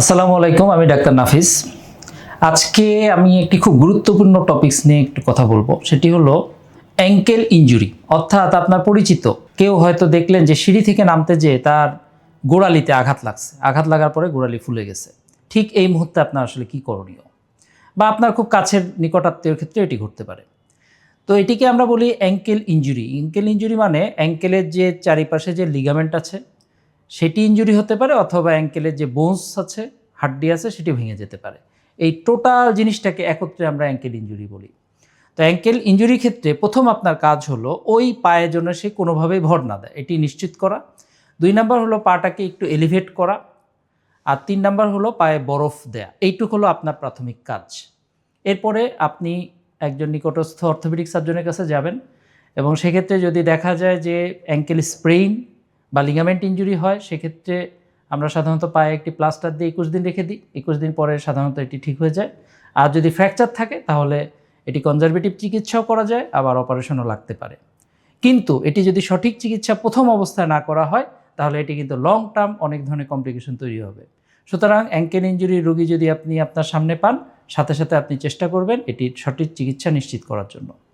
আসসালামু আলাইকুম, আমি ডাক্তার নাফিস। আজকে আমি একটি খুব গুরুত্বপূর্ণ টপিকস নিয়ে একটু কথা বলব। সেটি হলো অ্যাঙ্কেল ইনজুরি অর্থাৎ আপনার পরিচিত। কেউ হয়তো দেখলেন যে সিঁড়ি থেকে নামতে যেয়ে তার গোড়ালিতে আঘাত লাগছে। আঘাত লাগার পরে গোড়ালি ফুলে গেছে। ঠিক এই মুহূর্তে আপনার আসলে কি করণীয়? বা আপনার খুব কাছের নিকটাত্মীয় ক্ষেত্রে এটি ঘটতে পারে। তো এটিকে আমরা বলি অ্যাঙ্কেল ইনজুরি অ্যাঙ্কেল ইঞ্জুরি মানে অ্যাঙ্কেলের যে চারিপাশে যে লিগামেন্ট আছে সেটি ইনজুরি হতে পারে অথবা অ্যাঙ্কেলের যে বোনস আছে, হাড্ডি আছে, সেটি ভেঙে যেতে পারে। এই টোটাল জিনিসটাকে একত্রে আমরা অ্যাঙ্কেল ইনজুরি বলি। তো অ্যাঙ্কেল ইনজুরির ক্ষেত্রে প্রথম আপনার কাজ হলো, ওই পায়ের জন্য সে কোনোভাবেই ভর না দেয়। এটি নিশ্চিত করা। দুই নাম্বার হলো পাটাকে একটু এলিভেট করা। আর তিন নাম্বার হলো পায়ে বরফ দেয়া। এইটুক হলো আপনার প্রাথমিক কাজ। এরপরে আপনি একজন নিকটস্থ অর্থোপেডিক সার্জনের কাছে যাবেন এবং সেক্ষেত্রে যদি দেখা যায় যে অ্যাঙ্কেল স্প্রেইন বা লিগামেন্ট ইঞ্জুরি হয়, সেক্ষেত্রে আমরা সাধারণত পায়ে একটি প্লাস্টার দিয়ে একুশ দিন রেখে দিই। একুশ দিন পরে সাধারণত এটি ঠিক হয়ে যায়। আর যদি ফ্র্যাকচার থাকে, তাহলে এটি কনজারভেটিভ চিকিৎসাও করা যায়, আবার অপারেশনও লাগতে পারে। কিন্তু এটি যদি সঠিক চিকিৎসা প্রথম অবস্থায় না করা হয়, তাহলে এটি কিন্তু লং টার্ম অনেক ধরনের কমপ্লিকেশন তৈরি হবে। সুতরাং অ্যাঙ্কেল ইঞ্জুরি রোগী যদি আপনি আপনার সামনে পান, সাথে সাথে আপনি চেষ্টা করবেন এটির সঠিক চিকিৎসা নিশ্চিত করার জন্য।